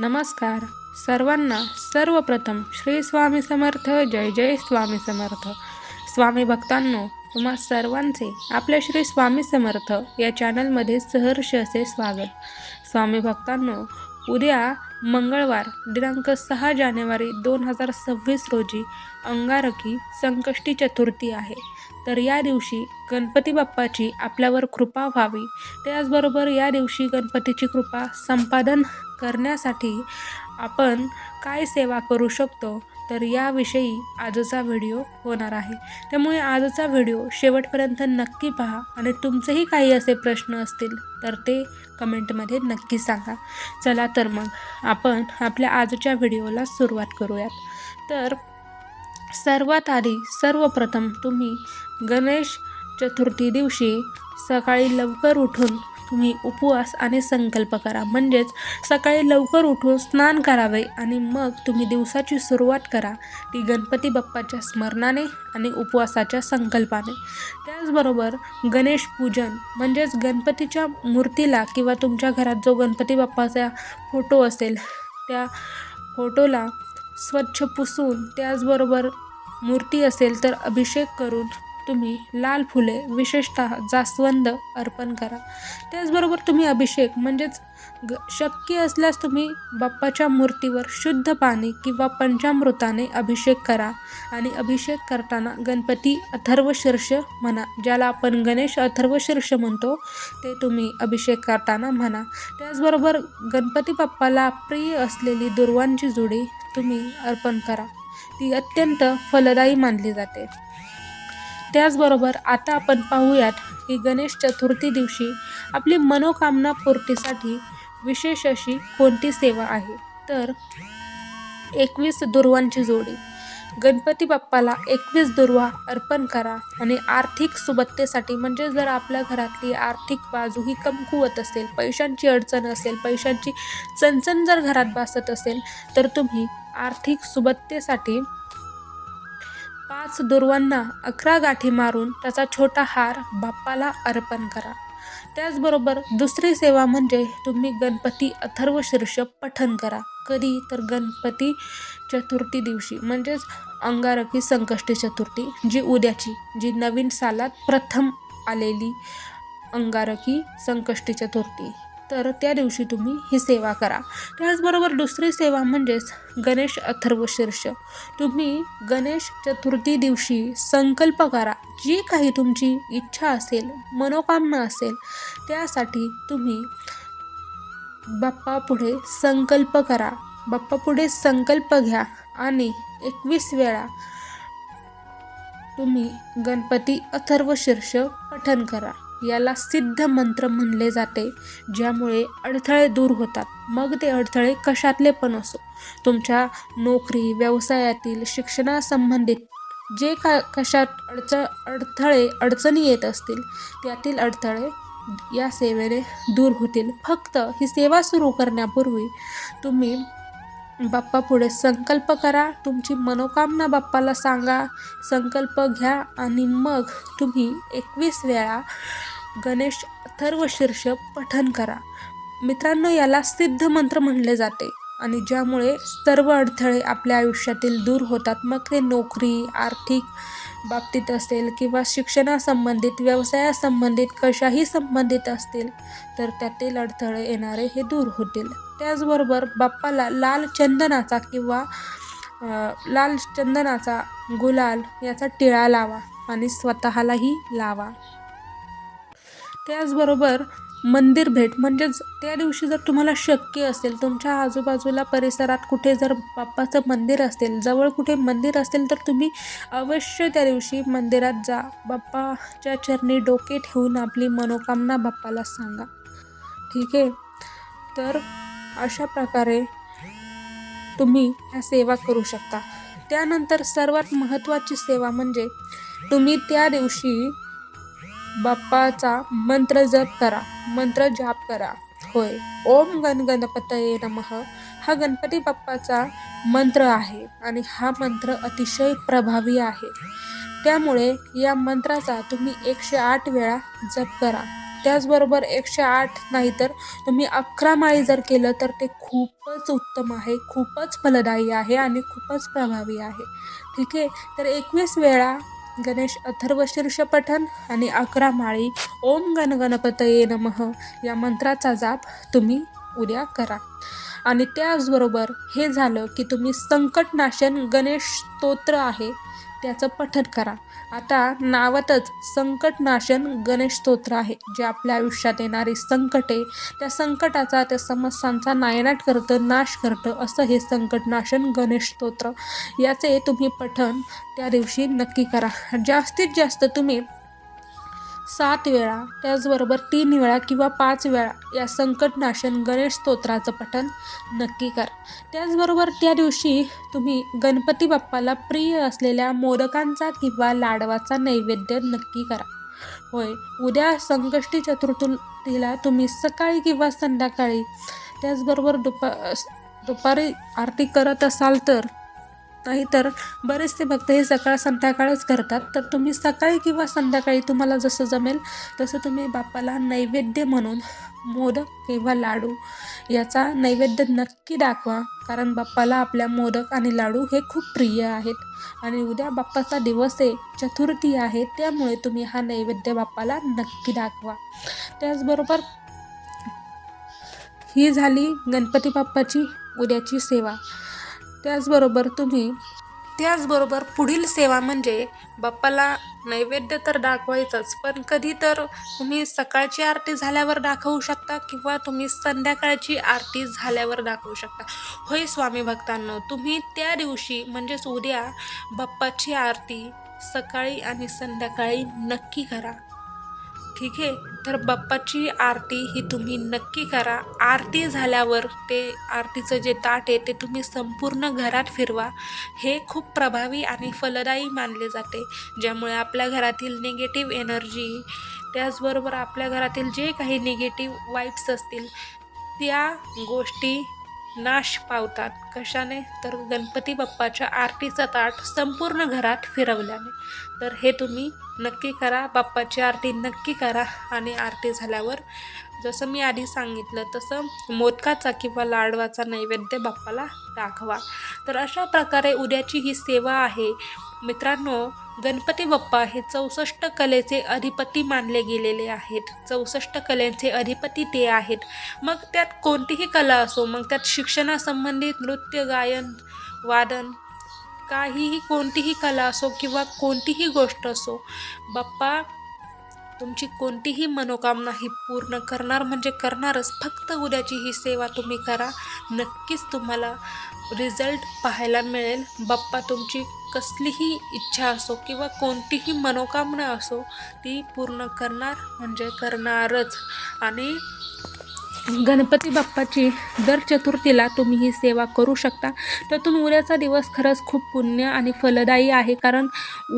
नमस्कार. सर्वांना सर्वप्रथम श्री स्वामी समर्थ जय जय स्वामी समर्थ. स्वामी भक्तांनो तुम्हा सर्वांचे आपल्या श्री स्वामी समर्थ या चॅनलमध्ये सहर्ष असे स्वागत. स्वामी भक्तांनो उद्या मंगळवार दिनांक सहा जानेवारी दोन हजार सव्वीस रोजी अंगारकी संकष्टी चतुर्थी आहे. तर या दिवशी गणपती बाप्पाची आपल्यावर कृपा व्हावी. त्याचबरोबर या दिवशी गणपतीची कृपा संपादन करण्यासाठी आपण काय सेवा करू शकतो तर याविषयी आजचा व्हिडिओ होणार आहे. त्यामुळे आजचा व्हिडिओ शेवटपर्यंत नक्की पहा आणि तुमचेही काही असे प्रश्न असतील तर ते कमेंटमध्ये नक्की सांगा. चला तर मग आपण आपल्या आजच्या व्हिडिओला सुरुवात करूयात. तर सर्वात आधी सर्वप्रथम तुम्ही गणेश चतुर्थी दिवशी सकाळी लवकर उठून तुम्ही उपवास आणि संकल्प करा. म्हणजेच सकाळी लवकर उठून स्नान करावे आणि मग तुम्ही दिवसाची सुरुवात करा. ती गणपती बाप्पाच्या स्मरणाने आणि उपवासाच्या संकल्पाने. त्याचबरोबर गणेश पूजन म्हणजेच गणपतीच्या मूर्तीला किंवा तुमच्या घरात जो गणपती बाप्पाचा फोटो असेल त्या फोटोला स्वच्छ पुसून त्याचबरोबर मूर्ती असेल तर अभिषेक करून तुम्ही लाल फुले विशेषतः जास्वंद अर्पण करा. त्याचबरोबर तुम्ही अभिषेक म्हणजेच ग शक्य असल्यास तुम्ही बाप्पाच्या मूर्तीवर शुद्ध पाणी किंवा पंचामृताने अभिषेक करा आणि अभिषेक करताना गणपती अथर्वशीर्ष म्हणा ज्याला आपण गणेश अथर्वशीर्ष म्हणतो ते तुम्ही अभिषेक करताना म्हणा. त्याचबरोबर गणपती बाप्पाला प्रिय असलेली दुर्वांची जोडी तुम्ही अर्पण करा. ती अत्यंत फलदायी मानली जाते. त्याचबरोबर आता आपण पाहूयात की गणेश चतुर्थी दिवशी आपली मनोकामना पूर्तीसाठी विशेष अशी कोणती सेवा आहे? तर एकवीस दुर्वांची जोडी. गणपती बाप्पाला एकवीस दुर्वा अर्पण करा आणि आर्थिक सुबत्तेसाठी म्हणजे जर आपल्या घरातली आर्थिक बाजू ही कमकुवत असेल पैशांची अडचण असेल पैशांची चणचण जर घरात बसत असेल तर तुम्ही आर्थिक सुबत्तेसाठी पाच दुर्वांना अकरा गाठी मारून त्याचा छोटा हार बाप्पाला अर्पण करा. त्याचबरोबर दुसरी सेवा म्हणजे तुम्ही गणपती अथर्वशीर्ष पठन करा. कधी तर गणपती चतुर्थी दिवशी म्हणजेच अंगारकी संकष्टी चतुर्थी जी उद्याची जी नवीन सालात प्रथम आलेली अंगारकी संकष्टी चतुर्थी. तर त्या दिवशी तुम्ही ही सेवा करा. त्याचबरोबर दुसरी सेवा म्हणजेच गणेश अथर्वशीर्ष. तुम्ही गणेश चतुर्थी दिवशी संकल्प करा. जी काही तुमची इच्छा असेल मनोकामना असेल त्यासाठी तुम्ही बाप्पापुढे संकल्प करा. बाप्पापुढे संकल्प घ्या आणि एकवीस वेळा तुम्ही गणपती अथर्वशीर्ष पठन करा. याला सिद्ध मंत्र म्हणले जाते ज्यामुळे अडथळे दूर होतात. मग ते अडथळे कशातले पण असो. तुमच्या नोकरी व्यवसायातील शिक्षणासंबंधित जे का कशात अडच अडथळे अडचणी येत असतील त्यातील अडथळे या सेवेने दूर होतील. फक्त ही सेवा सुरू करण्यापूर्वी तुम्ही बाप्पा पुढे संकल्प करा. तुमची मनोकामना बाप्पाला सांगा. संकल्प घ्या आणि मग तुम्ही एकवीस वेळा गणेश अथर्वशीर्ष पठन करा. मित्रांनो याला सिद्ध मंत्र म्हणले जाते. आणि ज्यामुळे सर्व अडथळे आपल्या आयुष्यातील दूर होतात. मग ते नोकरी आर्थिक बाबतीत असेल किंवा शिक्षणासंबंधित व्यवसायासंबंधित कशाही संबंधित असतील तर त्यातील अडथळे येणारे हे दूर होतील. त्याचबरोबर बाप्पाला लाल चंदनाचा किंवा लाल चंदनाचा गुलाल याचा टिळा लावा आणि स्वतःलाही लावा. त्याचबरोबर मंदिर भेट. म्हणजेच त्या दिवशी जर तुम्हाला शक्य असेल तुमच्या आजूबाजूला परिसरात कुठे जर बाप्पाचं मंदिर असेल जवळ कुठे मंदिर असेल तर तुम्ही अवश्य त्या दिवशी मंदिरात जा. बाप्पाच्या चरणी डोके ठेवून आपली मनोकामना बाप्पाला सांगा. ठीक आहे? तर अशा प्रकारे तुम्ही ह्या सेवा करू शकता. त्यानंतर सर्वात महत्त्वाची सेवा म्हणजे तुम्ही त्या दिवशी बाप्पाचा मंत्र जप करा. मंत्र जाप करा. होय. ओम गण गणपतये नमः. हा गणपती बाप्पाचा मंत्र आहे आणि हा मंत्र अतिशय प्रभावी आहे. त्यामुळे या मंत्राचा तुम्ही एकशे आठ वेळा जप करा. त्याचबरोबर एकशे आठ नाही तर तुम्ही अकरा माळी जर केलं तर ते खूपच उत्तम आहे खूपच फलदायी आहे आणि खूपच प्रभावी आहे. ठीक आहे? तर एकवीस वेळा गणेश अथर्व शीर्ष पठन आणि अकरा माळी ओम गणगणपतये नमः या मंत्राचा जाप तुम्ही उद्या करा. आणि त्याचबरोबर हे झालं की तुम्ही संकटनाशन गणेश स्तोत्र आहे. त्याचं पठन करा. आता नावातच संकटनाशन गणेश स्तोत्र आहे. जे आपल्या आयुष्यात येणारी संकटे त्या संकटाचा त्या समस्यांचा नायनाट करतं नाश करतं असं हे संकटनाशन गणेश स्तोत्र. याचे तुम्ही पठन त्या दिवशी नक्की करा. जास्तीत जास्त तुम्ही सात वेळा त्याचबरोबर तीन वेळा किंवा पाच वेळा या संकटनाशन गणेश स्तोत्राचं पठण नक्की करा. त्याचबरोबर त्या दिवशी तुम्ही गणपती बाप्पाला प्रिय असलेल्या मोदकांचा किंवा लाडवाचा नैवेद्य नक्की करा. होय उद्या संकष्टी चतुर्थीला तुम्ही सकाळी किंवा संध्याकाळी त्याचबरोबर दुपा दुपारी आरती करत असाल तर नाहीतर बरेचसे भक्त हे सकाळ संध्याकाळच करतात. तर तुम्ही सकाळी किंवा संध्याकाळी तुम्हाला जसं जमेल तसं तुम्ही बाप्पाला नैवेद्य म्हणून मोदक किंवा लाडू याचा नैवेद्य नक्की दाखवा. कारण बाप्पाला आपल्या मोदक आणि लाडू हे खूप प्रिय आहेत. आणि उद्या बाप्पाचा दिवस आहे चतुर्थी आहे त्यामुळे तुम्ही हा नैवेद्य बाप्पाला नक्की दाखवा. त्याचबरोबर ही झाली गणपती बाप्पाची उद्याची सेवा. त्याचबरोबर तुम्ही त्याचबरोबर पुढील सेवा म्हणजे बाप्पाला नैवेद्य तर दाखवायचंच पण कधी तर तुम्ही सकाळची आरती झाल्यावर दाखवू शकता किंवा तुम्ही संध्याकाळची आरती झाल्यावर दाखवू शकता. होय स्वामी भक्तांनो तुम्ही त्या दिवशी म्हणजेच उद्या बाप्पाची आरती सकाळी आणि संध्याकाळी नक्की करा. ठीक आहे. तर बाप्पाची आरती ही तुम्ही नक्की करा. आरती झाल्यावर ते आरतीचं जे ताट आहे ते तुम्ही संपूर्ण घरात फिरवा. हे खूप प्रभावी आणि फलदायी मानले जाते. ज्यामुळे आपल्या घरातील निगेटिव्ह एनर्जी त्याचबरोबर आपल्या घरातील जे काही निगेटिव्ह वाईब्स असतील त्या गोष्टी नाश पावतात. कशाने? तर गणपती बाप्पाच्या आरतीचा ताट संपूर्ण घरात फिरवल्याने. तर हे तुम्ही नक्की करा. बाप्पाची आरती नक्की करा. आणि आरती झाल्यावर जसं मी आधी सांगितलं तसं मोदकाचा किंवा लाडवाचा नैवेद्य बाप्पाला दाखवा. तर अशा प्रकारे उद्याची ही सेवा आहे. मित्रांनो गणपती बाप्पा हे चौसष्ट कलेचे अधिपती मानले गेलेले आहेत. चौसष्ट कलेचे अधिपती ते आहेत. मग त्यात कोणतीही कला असो मग त्यात शिक्षणासंबंधित नृत्य गायन वादन काहीही कोणतीही कला असो किंवा कोणतीही गोष्ट असो बाप्पा तुमची कोणतीही मनोकामना ही पूर्ण करणार म्हणजे करणारच. फक्त उद्याची ही सेवा तुम्ही करा. नक्कीच तुम्हाला रिझल्ट पाहायला मिळेल. बाप्पा तुमची कसलीही इच्छा असो किंवा कोणतीही मनोकामना असो ती पूर्ण करणार म्हणजे करणारच. आणि गणपती बाप्पाची दर चतुर्थीला तुम्ही ही सेवा करू शकता. त्यातून उद्याचा दिवस खरंच खूप पुण्य आणि फलदायी आहे. कारण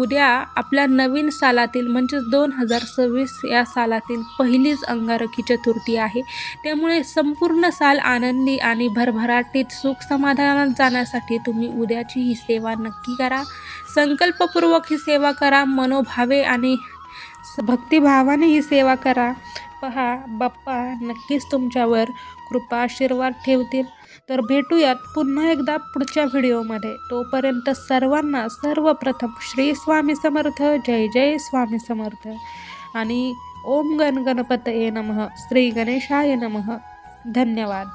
उद्या आपल्या नवीन सालातील म्हणजेच दोन हजार सव्वीस या सालातील पहिलीच अंगारकी चतुर्थी आहे. त्यामुळे संपूर्ण साल आनंदी आणि भरभराटीत सुख समाधानात जाण्यासाठी तुम्ही उद्याची ही सेवा नक्की करा. संकल्पपूर्वक ही सेवा करा मनोभावे आणि भक्तिभावाने ही सेवा करा. पहा बाप्पा नक्कीच तुमच्यावर कृपा आशीर्वाद ठेवतील. तर भेटूयात पुन्हा एकदा पुढच्या व्हिडिओमध्ये. तोपर्यंत सर्वांना सर्वप्रथम श्री स्वामी समर्थ जय जय स्वामी समर्थ. आणि ओम गण गणपतये नमः श्री गणेशाय नमः. धन्यवाद.